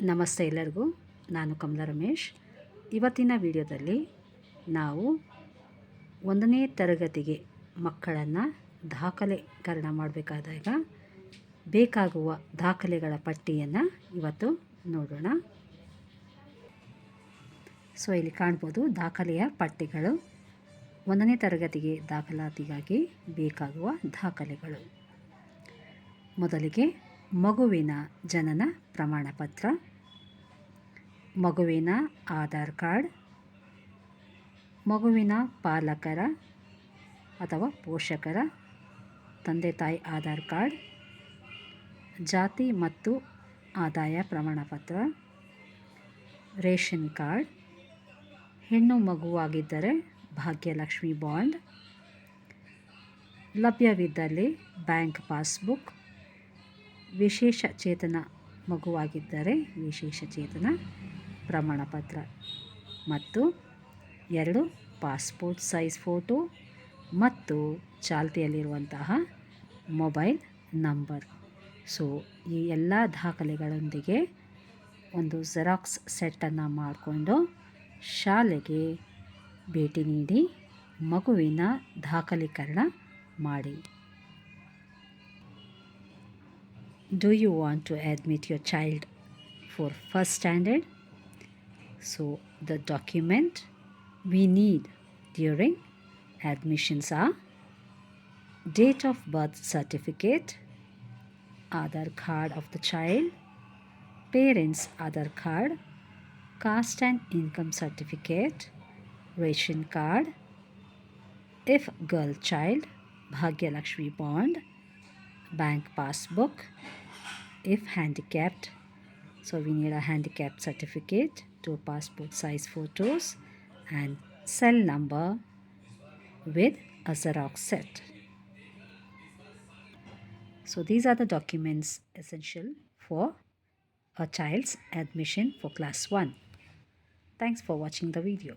ನಮಸ್ತೆ ಎಲ್ಲರಿಗೂ. ನಾನು ಕಮಲಾ ರಮೇಶ್. ಇವತ್ತಿನ ವಿಡಿಯೋದಲ್ಲಿ ನಾವು ಒಂದನೇ ತರಗತಿಗೆ ಮಕ್ಕಳನ್ನು ದಾಖಲೆಕರಣ ಮಾಡಬೇಕಾದಾಗ ಬೇಕಾಗುವ ದಾಖಲೆಗಳ ಪಟ್ಟಿಯನ್ನು ಇವತ್ತು ನೋಡೋಣ. ಸೊ, ಇಲ್ಲಿ ಕಾಣ್ಬೋದು ದಾಖಲೆಯ ಪಟ್ಟಿಗಳು. ಒಂದನೇ ತರಗತಿಗೆ ದಾಖಲಾತಿಗಾಗಿ ಬೇಕಾಗುವ ದಾಖಲೆಗಳು. ಮೊದಲಿಗೆ ಮಗುವಿನ ಜನನ ಪ್ರಮಾಣಪತ್ರ, ಮಗುವಿನ ಆಧಾರ್ ಕಾರ್ಡ್, ಮಗುವಿನ ಪಾಲಕರ ಅಥವಾ ಪೋಷಕರ ತಂದೆ ತಾಯಿ ಆಧಾರ್ ಕಾರ್ಡ್, ಜಾತಿ ಮತ್ತು ಆದಾಯ ಪ್ರಮಾಣಪತ್ರ, ರೇಷನ್ ಕಾರ್ಡ್, ಹೆಣ್ಣು ಮಗುವಾಗಿದ್ದರೆ ಭಾಗ್ಯಲಕ್ಷ್ಮಿ ಬಾಂಡ್, ಲಭ್ಯವಿದ್ದಲ್ಲಿ ಬ್ಯಾಂಕ್ ಪಾಸ್ಬುಕ್ ವಿಶೇಷ ಚೇತನ ಮಗುವಾಗಿದ್ದರೆ ವಿಶೇಷ ಚೇತನ ಪ್ರಮಾಣಪತ್ರ ಮತ್ತು ಎರಡು ಪಾಸ್ಪೋರ್ಟ್ ಸೈಜ್ ಫೋಟೋ ಮತ್ತು ಚಾಲ್ತಿಯಲ್ಲಿರುವಂತಹ ಮೊಬೈಲ್ ನಂಬರ್. ಸೊ, ಈ ಎಲ್ಲ ದಾಖಲೆಗಳೊಂದಿಗೆ ಒಂದು ಜೆರಾಕ್ಸ್ ಸೆಟ್ಟನ್ನು ಮಾಡಿಕೊಂಡು ಶಾಲೆಗೆ ಭೇಟಿ ನೀಡಿ ಮಗುವಿನ ದಾಖಲೀಕರಣ ಮಾಡಿ. Do you want to admit your child for first standard? So the document we need during admissions are date of birth certificate other card of the child parents other card caste and income certificate ration card if girl child bhagyalakshmi bond bank passbook if handicapped. So we need a handicap certificate two passport size photos and cell number with a xerox set. So these are the documents essential for a child's admission for class 1 thanks for watching the video